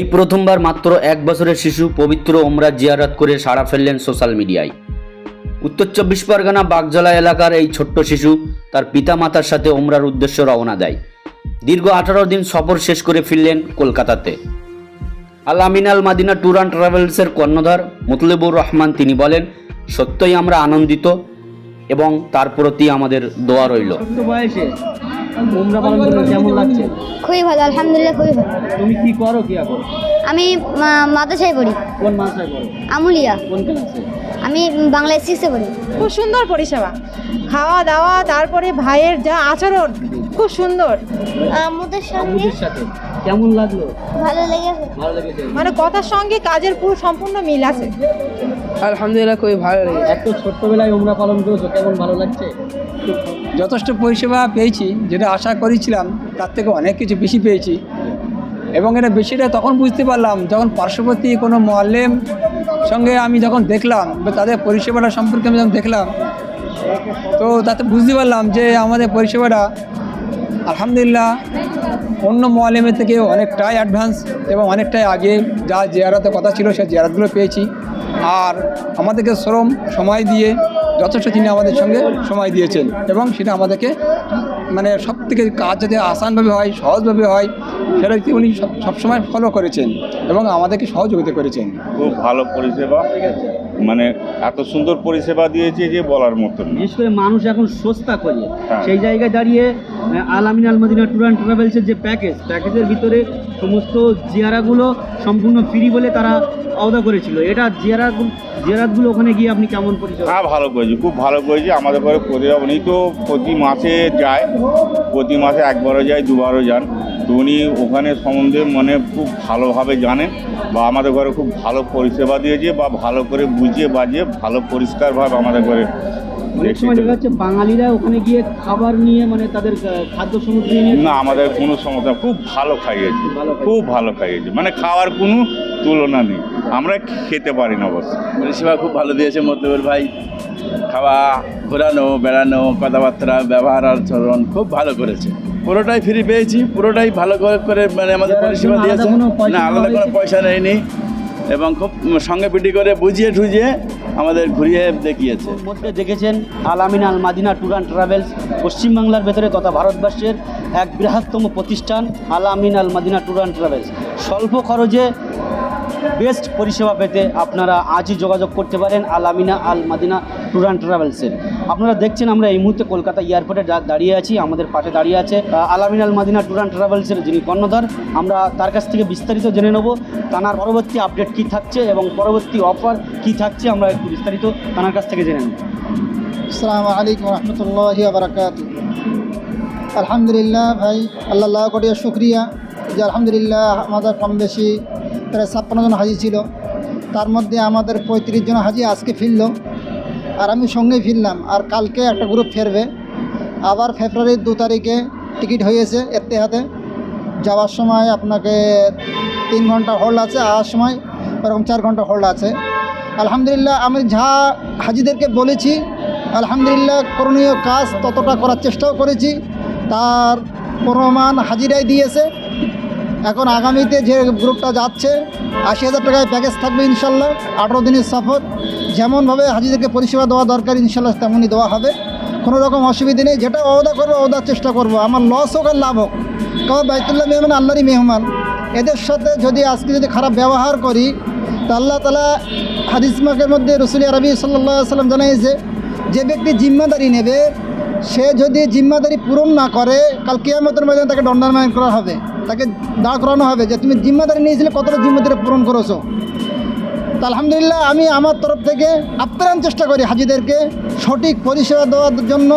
এই প্রথমবার মাত্র এক বছরের শিশু পবিত্র ওমরা জিয়ারত করে সাড়া ফেললেন সোশ্যাল মিডিয়ায়। উত্তর চব্বিশ পরগনা বাগজলা এলাকার এই ছোট্ট শিশু তার পিতামাতার সাথে ওমরার উদ্দেশ্য রওনা দেয়। দীর্ঘ আঠারো দিন সফর শেষ করে ফিরলেন কলকাতাতে। আল আমিনাল মাদিনা ট্যুর অ্যান্ড ট্রাভেলসের কর্ণধার মুতলেবুর রহমান তিনি বলেন, সত্যই আমরা আনন্দিত এবং তার প্রতি আমাদের দোয়া রইল। উমরা পালন করে কেমন লাগছে? খুবই ভালো আলহামদুলিল্লাহ খুবই ভালো। তুমি কি করো কি এখন? আমি মাদ্রাসায় পড়ি। কোন মাদ্রাসায় পড়ো? আমুলিয়া। কোন ক্লাসে? আমি বাংলা সিক্সে পড়ি। খুব সুন্দর পরিষেবা। খাওয়া দাওয়া তারপরে ভাইয়ের যা আচরণ খুব সুন্দর। আমাদের সঙ্গে সাথে। কেমন লাগল? ভালো লেগেছে। ভালো লেগেছে? মানে কথার সঙ্গে কাজের পুরো সম্পূর্ণ মিল আছে। আলহামদুলিল্লাহ খুবই ভালো লেগেছে। এত ছোট্টবেলায় উমরা পালন করেছ কেমন ভালো লাগছে? যথেষ্ট পরিষেবা পেয়েছি যেটা আশা করেছিলাম তার থেকে অনেক কিছু বেশি পেয়েছি। এবং এটা বেশিটা তখন বুঝতে পারলাম যখন পার্শ্ববর্তী কোনো মোয়াল্লেম সঙ্গে আমি যখন দেখলাম বা তাদের পরিষেবাটা সম্পর্কে আমি যখন দেখলাম তো তাতে বুঝতে পারলাম যে আমাদের পরিষেবাটা আলহামদুলিল্লাহ অন্য মোয়ালেমের থেকে অনেকটাই অ্যাডভান্স এবং অনেকটাই আগে যা জিয়ারাতের কথা ছিল, সেই জিয়ারাতগুলো পেয়েছি। আর আমাদেরকে শ্রম, সময় দিয়ে যথেষ্ট তিনি আমাদের সঙ্গে সময় দিয়েছেন এবং সেটা আমাদেরকে মানে সব থেকে কাজ যাতে আসানভাবে হয়, সহজভাবে হয়, সেটা উনি সব, সবসময় ফলো করেছেন এবং আমাদেরকে সহযোগিতা করেছেন। খুব ভালো পরিষেবা। মানে এত সুন্দর পরিষেবা দিয়েছে যে বলার মতো বিশেষ করে মানুষ এখন সস্তা করে হ্যাঁ। সেই জায়গায় দাঁড়িয়ে আহ, আল আমিন আল মদিনা ট্যুর অ্যান্ড ট্রাভেলসের যে প্যাকেজ প্যাকেজের ভিতরে সমস্ত জিয়ারাগুলো সম্পূর্ণ ফ্রি বলে তারা আওতা করেছিল। এটা জিয়ারাগুলো জিয়ারাতগুলো ওখানে গিয়ে আপনি কেমন পরিষেবা হ্যাঁ ভালো করেছি খুব ভালো করেছি। আমাদের ঘরে উনি তো প্রতি মাসে যায় প্রতি মাসে একবারও যায় দুবারও যান। তো উনি ওখানে সম্বন্ধে মানে খুব ভালোভাবে জানেন বা আমাদের ঘরে খুব ভালো পরিষেবা দিয়েছে বা ভালো করে বুঝিয়ে বাজিয়ে ভালো পরিষ্কারভাবে আমাদের ঘরে অনেক সময় দেখা যাচ্ছে বাঙালিরা ওখানে গিয়ে খাবার নিয়ে মানে তাদের খাদ্য সামগ্রী নিয়ে না আমাদের কোনো সমস্যা খুব ভালো খাইয়েছে। খুব ভালো খাইয়েছে। মানে খাওয়ার কোনো তুলনা নেই। আমরা খেতে পারি না অবশ্য পরিষেবা খুব ভালো দিয়েছে মধ্যবর ভাই। খাওয়া ঘোরানো বেড়ানো কথাবার্তা ব্যবহার আচরণ খুব ভালো করেছে। পুরোটাই ফ্রি পেয়েছি পুরোটাই ভালো করে মানে আমাদের পরিষেবা দিয়েছে। না আলাদা কোনো পয়সা নেয়নি। এবং খুব সঙ্গে পিটি করে বুঝিয়ে ঠুজিয়ে আমাদের ঘুরিয়ে দেখিয়েছে। মধ্যে দেখেছেন Al Amin Al Madina tour and travels পশ্চিমবাংলার ভেতরে তথা ভারতবর্ষের এক বৃহত্তম প্রতিষ্ঠান Al Amin Al Madina tour and travels. স্বল্প খরচে বেস্ট পরিষেবা পেতে আপনারা আজই যোগাযোগ করতে পারেন আল আমিনা আল মাদিনা ট্যুর অ্যান্ড ট্রাভেলসের। আপনারা দেখছেন আমরা এই মুহূর্তে কলকাতা এয়ারপোর্টে দাঁড়িয়ে আছি আমাদের পাশে দাঁড়িয়ে আছে আহ, আল মাদিনা ট্যুর অ্যান্ড ট্রাভেলসের যিনি কর্ণধার আমরা তার কাছ থেকে বিস্তারিত জেনে নেব তানার পরবর্তী আপডেট কী থাকছে এবং পরবর্তী অফার কী থাকছে আমরা একটু বিস্তারিত তানার কাছ থেকে জেনে নেব। আসসালামু আলাইকুম রহমতুল্লাহ আলহামদুলিল্লাহ ভাই আল্লাহ কোটিয়া শুক্রিয়া। যে আলহামদুলিল্লাহ আমাদের কম বেশি প্রায় ছাপ্পান্ন জন হাজি ছিল। তার মধ্যে আমাদের পঁয়ত্রিশ জন হাজি আজকে ফিরল। আর আমি সঙ্গে ফিরলাম। আর কালকে একটা গ্রুপ ফেরবে। আবার ফেব্রুয়ারির দু তারিখে টিকিট হয়েছে এতেহাতে যাওয়ার সময় আপনাকে তিন ঘণ্টা হোল্ড আছে, আসার সময় এরকম চার ঘণ্টা হোল্ড আছে। আলহামদুলিল্লাহ, আমি যা হাজিদেরকে বলেছি, আলহামদুলিল্লাহ করণীয় কাজ ততটা করার চেষ্টাও করেছি। তার প্রমাণ হাজিরাই দিয়েছে। এখন আগামীতে যে গ্রুপটা যাচ্ছে, আশি হাজার টাকায় প্যাকেজ থাকবে ইনশাল্লাহ, আঠেরো দিনের সফর যেমনভাবে হাজিদেরকে পরিষেবা দেওয়া দরকার, ইনশাল্লাহ তেমনই দেওয়া হবে। কোনো রকম অসুবিধে নেই, যেটা অবদা করব অবদার চেষ্টা করব। আমার লস হোক আর লাভ হোক। কারণ বাইতুল্লাহ মেহমান আল্লাহরই মেহমান। এদের সাথে যদি আজকে যদি খারাপ ব্যবহার করি, তা আল্লাহ তালা হাদিসমাকের মধ্যে রসুল আরবি সাল্লাহ সাল্লাম জানাইছে, যে ব্যক্তি জিম্মাদারি নেবে সে যদি জিম্মাদারি পূরণ না করে, কাল কিয়ামতের মধ্যে তাকে দণ্ডায়মান করা হবে। তাকে দাঁড় করানো হবে যে, তুমি জিম্মাদারি নিয়েছিলে, কতটা জিম্মাদারি পূরণ করেছ? তা আলহামদুলিল্লাহ, আমি আমার তরফ থেকে আপ্রাণ চেষ্টা করি হাজিদেরকে সঠিক পরিষেবা দেওয়ার জন্য,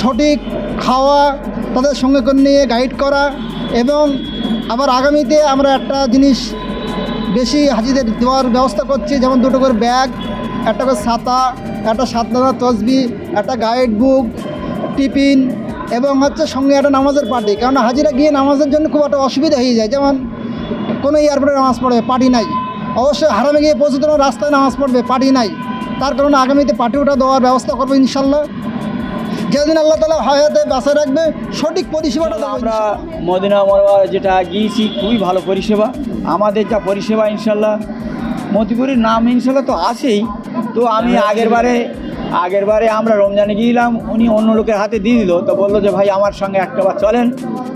সঠিক খাওয়া তাদের সঙ্গে নিয়ে গাইড করা এবং আবার আগামীতে আমরা একটা জিনিস বেশি হাজিদের দেওয়ার ব্যবস্থা করছি, যেমন দুটো করে ব্যাগ, একটা করে ছাতা, একটা সাতদানা তসবি, একটা গাইড বুক টিফিন এবং হচ্ছে সঙ্গে একটা নামাজের পার্টি কারণ হাজিরা গিয়ে নামাজের জন্য খুব একটা অসুবিধা হয়ে যায়। যেমন কোনো এয়ারপোর্টে নামাজ পড়বে পার্টি নাই। অবশ্যই হারামে গিয়ে পৌঁছতে রাস্তায় নামাজ পড়বে পার্টি নাই। তার কারণে আগামীতে পার্টি ওটা দেওয়ার ব্যবস্থা করব ইনশাল্লাহ। যেদিন আল্লাহ তালা হায়াতে বাসা রাখবে সঠিক পরিষেবাটা দেবো আমরা মদিনা মরবার যেটা গিয়েছি খুবই ভালো পরিষেবা। আমাদের যা পরিষেবা ইনশাল্লাহ মতিপুরের নাম ইনশাল্লাহ তো আছেই। তো আমি আগের বারে আগের বারে আমরা রমজানে গিয়েলাম, উনি অন্য লোকের হাতে দিয়ে দিল। তো বলল যে, ভাই, আমার সঙ্গে একটা বার চলেন।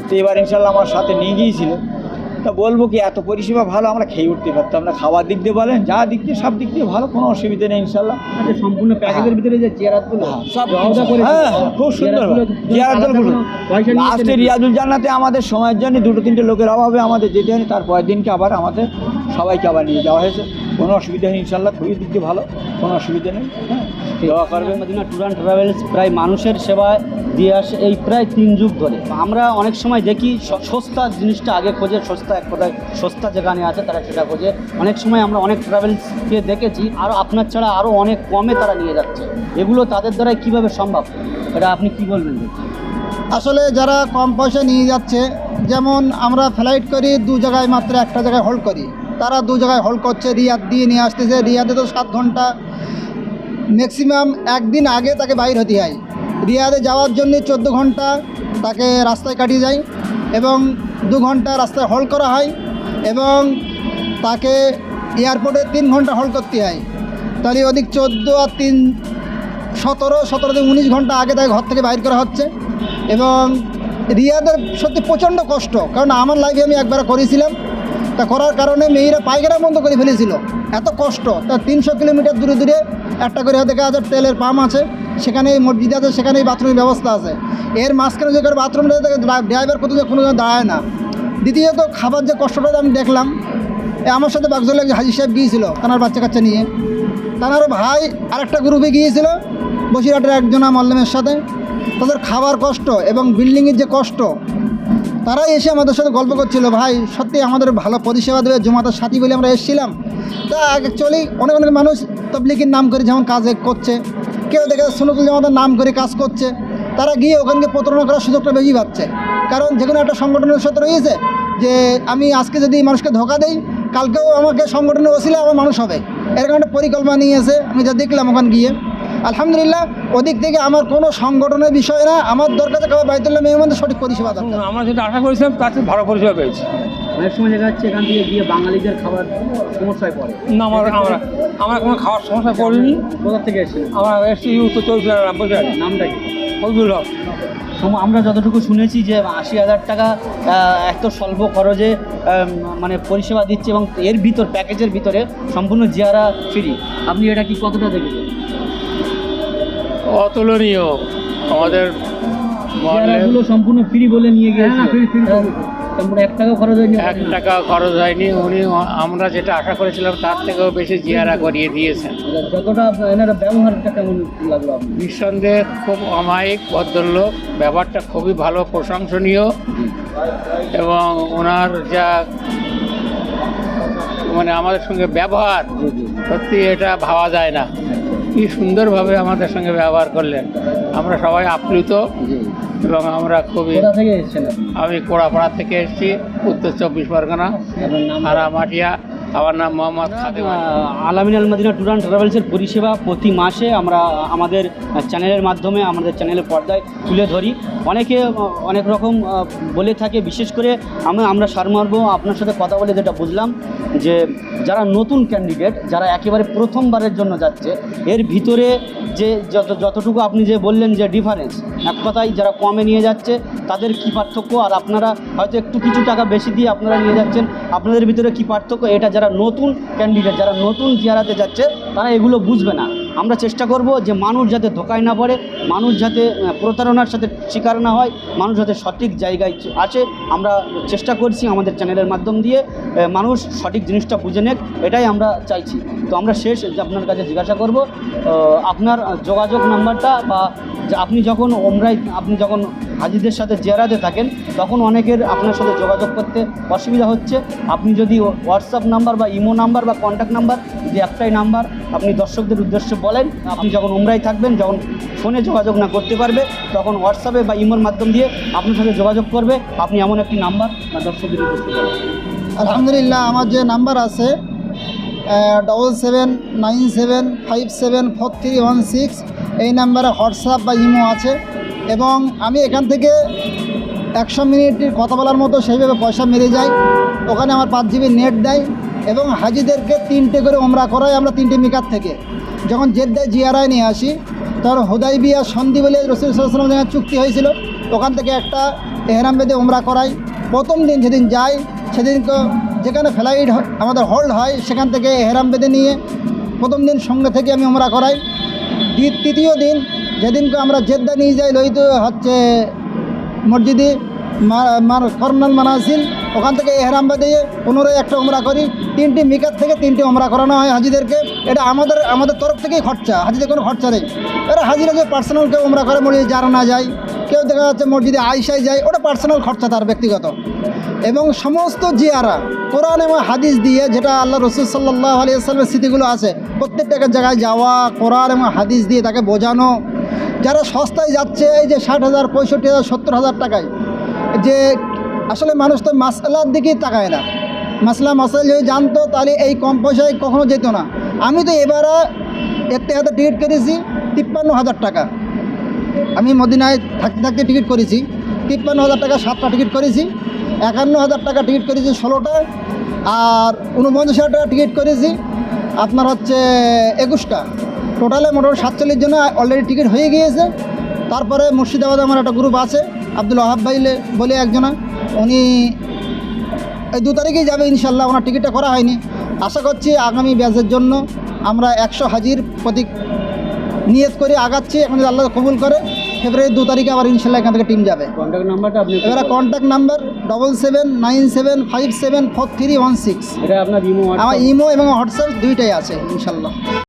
তো এবার ইনশাল্লাহ আমার সাথে নিয়ে গিয়েছিল। তা বলব কি এত পরিষেবা ভালো আমরা খেয়ে উঠতে পারতাম না। খাওয়ার দিক দিয়ে বলেন যা দিক দিয়ে সব দিক দিয়ে ভালো কোনো অসুবিধা নেই ইনশাল্লাহ। আচ্ছা, সম্পূর্ণ প্যাকেজের ভিতরে যে চেয়ারগুলো সব হ্যাঁ খুব সুন্দর নিয়েছেন লাস্টে রিয়াজুল জান্নাতে আমাদের সময়ের জন্য দুটো তিনটে লোকের অভাবে আমাদের যেতে হয়নি তার পরের দিনকে আবার আমাদের সবাইকে আবার নিয়ে যাওয়া হয়েছে। কোনো অসুবিধা নেই ইনশাল্লাহ খুবই দিক দিয়ে ভালো কোনো অসুবিধা নেই। হ্যাঁ দোয়া করবেন। মদিনা ট্যুর অ্যান্ড ট্রাভেলস প্রায় মানুষের সেবায় দিয়ে আসে এই প্রায় তিন যুগ ধরে। আমরা অনেক সময় দেখি সস্তা জিনিসটা আগে খোঁজে সস্তা এক কথায় সস্তা যেখানে আছে তারা সেটা খোঁজে অনেক সময় আমরা অনেক ট্রাভেলসকে দেখেছি আরও আপনার ছাড়া আরও অনেক কমে তারা নিয়ে যাচ্ছে। এগুলো তাদের দ্বারাই কীভাবে সম্ভব? এটা আপনি কি বলবেন? আসলে যারা কম পয়সা নিয়ে যাচ্ছে, যেমন আমরা ফ্লাইট করি, দু জায়গায় মাত্র একটা জায়গায় হোল্ড করি। তারা দু জায়গায় হোল্ড করছে, রিয়াদ দিয়ে নিয়ে আসতেছে। রিয়াদে তো সাত ঘণ্টা। ম্যাক্সিমাম একদিন আগে তাকে বাইর হতে হয়। রিয়াদে যাওয়ার জন্য চোদ্দ ঘণ্টা তাকে রাস্তায় কাটিয়ে যায়। এবং দু ঘণ্টা রাস্তায় হোল্ড করা হয় এবং তাকে এয়ারপোর্টে তিন ঘণ্টা হোল্ড করতে হয়। তাহলে ওদিক চোদ্দ আর তিন, সতেরো সতেরো থেকে উনিশ ঘণ্টা আগে তাকে ঘর থেকে বাইর করা হচ্ছে এবং রিয়াদের সত্যি প্রচণ্ড কষ্ট। কারণ আমার লাইফে আমি একবার করেছিলাম। তা করার কারণে মেয়েরা পায়খানা বন্ধ করে ফেলেছিল। এত কষ্ট। তা তিনশো কিলোমিটার দূরে দূরে একটা করে দেখা যাচ্ছে তেলের পাম্প আছে। সেখানে মসজিদ আছে, সেখানেই বাথরুমের ব্যবস্থা আছে। এর মাঝখানে যে বাথরুম রয়েছে ড্রাইভার কোথাও কোনো দাঁড়ায় না। দ্বিতীয়ত খাবার যে কষ্টটা আমি দেখলাম আমার সাথে বাগজলে এক হাজি সাহেব গিয়েছিল তানার বাচ্চা কাচ্চা নিয়ে। তানার ভাই আরেকটা গ্রুপে গিয়েছিল, বসিরহাটের একজন মল্লামের সাথে। তাদের খাবার কষ্ট এবং বিল্ডিংয়ের যে কষ্ট, তারাই এসে আমাদের সাথে গল্প করছিল, ভাই সত্যি আমাদের ভালো পরিষেবা দেবে জমাতার সাথী বলে আমরা এসেছিলাম। তা অ্যাকচুয়ালি অনেক অনেক মানুষ তবলিগের নাম করে যেমন কাজে করছে। কেউ দেখে সুনকুল জামাতের নাম করে কাজ করছে তারা গিয়ে ওখানকে প্রতারণা করার সুযোগটা বেশি পাচ্ছে। কারণ যে কোনো একটা সংগঠনের সাথে রয়েছে যে আমি আজকে যদি মানুষকে ধোকা দেই কালকেও আমাকে সংগঠনের ওসিলে আমার মানুষ হবে। এরকম একটা পরিকল্পনা নিয়েছে আমি যা দেখলাম ওখানে গিয়ে। আলহামদুলিল্লাহ ওদিক থেকে আমার কোনো সংগঠনের বিষয় না আমার দরকার কাবার বাইতুল্লাহ মেহমানদের সঠিক পরিষেবা দরকার আমরা যেটা আশা করেছিলাম তার চেয়ে ভালো পরিষেবা পেয়েছি। অনেক সময় দেখা যাচ্ছে এখান থেকে গিয়ে বাঙালিদের খাবার সমস্যায় পড়ে। না আমার আমরা কোনো খাওয়ার সমস্যা করিনি কোথা থেকে এসেছিলেন আমরা এসছি উত্তর চব্বিশ পরগনা নামটা কি? ফজলুল হক। আমরা যতটুকু শুনেছি যে আশি হাজার টাকা এত স্বল্প খরচে মানে পরিষেবা দিচ্ছে এবং এর ভিতর প্যাকেজের ভিতরে সম্পূর্ণ জিয়ারা ফ্রি আপনি এটা কি কতটা দেখেছেন? অতুলনীয়। আমাদের সম্পূর্ণ ফ্রি বলে নিয়ে গিয়েছে সম্পূর্ণ এক টাকা খরচ হয়নি। এক টাকা খরচ হয়নি উনি আমরা যেটা আশা করেছিলাম তার থেকেও বেশি জিয়ারা করিয়ে দিয়েছেন। যতটা এনারা ব্যবহারটা কেমন লাগল নিঃসন্দেহে খুব অমায়িক ভদ্রলোক ব্যাপারটা খুবই ভালো প্রশংসনীয় এবং ওনার যা মানে আমাদের সঙ্গে ব্যবহার সত্যি এটা ভাবা যায় না। কি সুন্দরভাবে আমাদের সঙ্গে ব্যবহার করলেন। আমরা সবাই আপ্লুত। এবং আমরা খুবই কোথা থেকে এসেছেন আমি কোড়াপাড়া থেকে এসেছি উত্তর চব্বিশ পরগনা আরামাটিয়া হারামাটিয়া। আমার নাম মোহাম্মদ। আলামিন আল মাদিনা ট্যুর অ্যান্ড ট্রাভেলসের পরিষেবা প্রতি মাসে আমরা আমাদের চ্যানেলের মাধ্যমে আমাদের চ্যানেলের পর্দায় তুলে ধরি। অনেকে অনেক রকম বলে থাকে বিশেষ করে আমি আমরা সারমর্ম আপনার সাথে কথা বলে যেটা বুঝলাম যে যারা নতুন ক্যান্ডিডেট যারা একেবারে প্রথমবারের জন্য যাচ্ছে এর ভিতরে যে যত যতটুকু আপনি যে বললেন যে ডিফারেন্স এক কথায় যারা কমে নিয়ে যাচ্ছে তাদের কি পার্থক্য? আর আপনারা হয়তো একটু কিছু টাকা বেশি দিয়ে আপনারা নিয়ে যাচ্ছেন আপনাদের ভিতরে কি পার্থক্য? এটা যারা নতুন ক্যান্ডিডেট যারা নতুন জিয়ারাতে যাচ্ছে, তারা এগুলো বুঝবে না। আমরা চেষ্টা করব যে মানুষ যাতে ধোকায় না পড়ে, মানুষ যাতে প্রতারণার সাথে শিকার না হয়, মানুষ যাতে সঠিক জায়গায় আসে আমরা চেষ্টা করছি আমাদের চ্যানেলের মাধ্যম দিয়ে মানুষ সঠিক জিনিসটা বুঝে নেক, এটাই আমরা চাইছি। তো আমরা শেষ আপনার কাছে জিজ্ঞাসা করব আপনার যোগাযোগ নাম্বারটা বা আপনি যখন ওমরাই আপনি যখন হাজিদের সাথে জেরাতে থাকেন, তখন অনেকের আপনার সাথে যোগাযোগ করতে অসুবিধা হচ্ছে। আপনি যদি হোয়াটসঅ্যাপ নাম্বার বা ইমো নাম্বার বা কন্ট্যাক্ট নাম্বার যদি একটাই নাম্বার আপনি দর্শকদের উদ্দেশ্যে বলেন, আপনি যখন উমরাই থাকবেন, যখন ফোনে যোগাযোগ না করতে পারবে, তখন হোয়াটসঅ্যাপে বা ইমোর মাধ্যম দিয়ে আপনার সাথে যোগাযোগ করবে, আপনি এমন একটি নাম্বার বা দর্শকদের উদ্দেশ্যে বলেন। আলহামদুলিল্লাহ, আমার যে নাম্বার আছে double seven nine seven five seven four three one six এই নাম্বারে হোয়াটসঅ্যাপ বা ইমো আছে। এবং আমি এখান থেকে একশো মিনিটের কথা বলার মতো সেইভাবে পয়সা মেরে যাই। ওখানে আমার পাঁচ জিবি নেট দেয় এবং হাজিদেরকে তিনটে করে ওমরা করাই আমরা তিনটে মিকাত থেকে। যখন জেদ্দায় জিয়ারায় নিয়ে আসি, তখন হুদাইবিয়া সন্ধি বলে রসুল সাল্লাম যেখানে চুক্তি হয়েছিল, ওখান থেকে একটা এহরাম বেঁধে ওমরা করাই। প্রথম দিন যেদিন যাই, সেদিন যেখানে ফ্লাইট আমাদের হোল্ড হয়, সেখান থেকে এহরাম বেঁধে নিয়ে প্রথম দিন সঙ্গে থেকে আমি ওমরা করাই। তৃতীয় দিন যেদিনকে আমরা জেদ্দা নিয়ে যাই, লইতে হচ্ছে মসজিদে কর্নাল মানাসিল ওখান থেকে এহরাম দিয়ে পুনরায় একটা উমরা করি। তিনটি মিকাত থেকে তিনটি উমরা করানো হয় হাজিদেরকে। এটা আমাদের আমাদের তরফ থেকেই খরচা, হাজিদের কোনো খরচা নেই। এরা হাজিরা যে পার্সোনাল কেউ উমরা করে মসজিদে যারা না যায়, কেউ দেখা যাচ্ছে মসজিদে আইসায় যায়, ওটা পার্সোনাল খরচা তার ব্যক্তিগত। এবং সমস্ত জিয়ারা, কোরআন এবং হাদিস দিয়ে যেটা আল্লাহ রসুল সাল্লাহ আলিয়াল্লামের স্মৃতিগুলো আছে, প্রত্যেকটা জায়গায় যাওয়া, কোরআন এবং হাদিস দিয়ে তাকে বোঝানো যারা সস্তায় যাচ্ছে, এই যে ষাট হাজার, পঁয়ষট্টি হাজার, সত্তর হাজার টাকায়, যে আসলে মানুষ তো মাসলার দিকেই তাকায় না। মাসলা মাসাল যদি জানতো, তাহলে এই কম পয়সায় কখনো যেত না। আমি তো এবারে একটি হাতে টিকিট কেটেছি, তিপ্পান্ন হাজার টাকা। আমি মদিনায় থাকতে থাকতে টিকিট করেছি, তিপ্পান্ন হাজার টাকা সাতটা টিকিট করেছি, একান্ন হাজার টাকা টিকিট করেছি ষোলোটা, আর উনপঞ্চাশ হাজার টাকা টিকিট করেছি, আপনার হচ্ছে একুশটা। টোটালে মোটামুটি সাতচল্লিশ জন অলরেডি টিকিট হয়ে গিয়েছে। তারপরে মুর্শিদাবাদে আমার একটা গ্রুপ আছে আব্দুল ওহাব ভাইলে বলে একজনা উনি এই দু তারিখেই যাবে ইনশাল্লাহ ওনার টিকিটটা করা হয়নি। আশা করছি আগামী ব্যাচের জন্য আমরা একশো হাজির প্রতীক নিয়ত করে আগাচ্ছি এখন যদি আল্লাহ কবুল করে ফেব্রুয়ারি দু তারিখে আবার ইনশাল্লাহ এখান থেকে টিম যাবে। কন্ট্যাক্ট নাম্বারটা আপনি এবারে contact number double seven nine seven five seven four three one six এটা আপনার ইমো আমার ইমো এবং হোয়াটসঅ্যাপ দুইটাই আছে ইনশাল্লাহ।